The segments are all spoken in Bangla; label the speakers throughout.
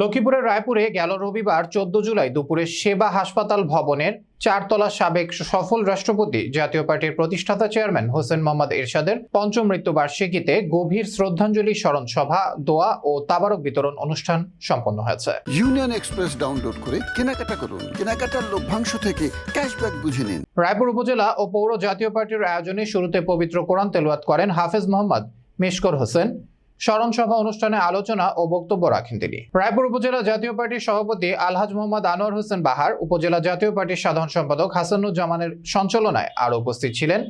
Speaker 1: লক্ষ্মীপুরের রায়পুরে গেল রবিবার চোদ্দ জুলাই দুপুরে সেবা হাসপাতাল ভবনের চারতলা সাবেক সফল রাষ্ট্রপতি জাতীয় পার্টির প্রতিষ্ঠাতা চেয়ারম্যান হোসেন মোহাম্মদ এরশাদের পঞ্চম মৃত্যুবার্ষিকীতে গভীর শ্রদ্ধাঞ্জলি স্মরণ সভা দোয়া ও তাবারক বিতরণ অনুষ্ঠান সম্পন্ন হয়েছে।
Speaker 2: ইউনিয়ন এক্সপ্রেস ডাউনলোড করে কেনাকাটা করুন। কেনাকাটার লভ্যাংশ থেকে ক্যাশব্যাক বুঝে নিন।
Speaker 1: রায়পুর উপজেলা ও পৌর জাতীয় পার্টির আয়োজনে শুরুতে পবিত্র কোরআন তেলাওয়াত করেন হাফেজ মোহাম্মদ মিশকর হোসেন। স্মরণ সভা অনুষ্ঠানে আলোচনা ও বক্তব্য রাখেন তিনি। রায়পুর উপজেলা জাতীয় পার্টির সভাপতি আলহাজ মোহাম্মদ আনোয়ার হোসেন বাহার, উপজেলা জাতীয় পার্টির সাধারণ সম্পাদক হাসানুজ্জামানের সঞ্চালনায় আরও উপস্থিত ছিলেন।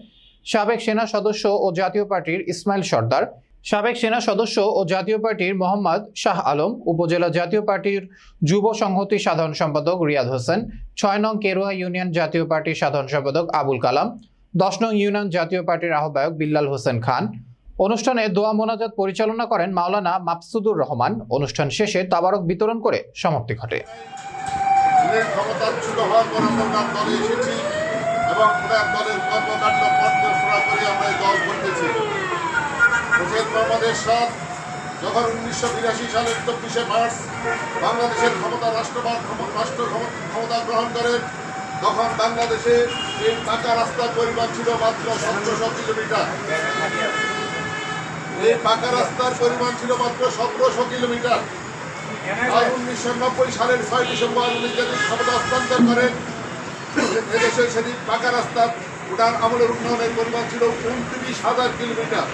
Speaker 1: সাবেক সেনা সদস্য ও জাতীয় পার্টির ইসমাইল সর্দার, সাবেক সেনা সদস্য ও জাতীয় পার্টির মোহাম্মদ শাহ আলম, উপজেলা জাতীয় পার্টির যুব সংহতি সাধারণ সম্পাদক রিয়াদ হোসেন, ছয় নং কেরুয়া ইউনিয়ন জাতীয় পার্টির সাধারণ সম্পাদক আবুল কালাম, দশ নং ইউনিয়ন জাতীয় পার্টির আহ্বায়ক বিল্লাল হোসেন খান অনুষ্ঠানে দোয়া মোনাজাত পরিচালনা করেন মাওলানা মাকসুদুর রহমান। অনুষ্ঠান শেষে তাবারক বিতরণ করে সমাপ্তি ঘটে।
Speaker 3: এবং করে যখন উনিশশো বিরাশি সালের চব্বিশে মার্চ বাংলাদেশের ক্ষমতা রাষ্ট্রবাদ রাষ্ট্র ক্ষমতা গ্রহণ করেন তখন বাংলাদেশে এই পাকা রাস্তার পরিমাণ ছিল মাত্র সতেরোশো কিলোমিটার। এই পাকা রাস্তার পরিমাণ ছিল মাত্র সতেরোশো কিলোমিটার। উনিশশো নব্বই সালের ছয় ডিসেম্বর উনি যেদিন ক্ষমতা হস্তান্তর করেন এদেশে সেদিন পাকা রাস্তা ওটার আমলের উন্নয়নের পরিমাণ ছিল উনত্রিশ হাজার কিলোমিটার।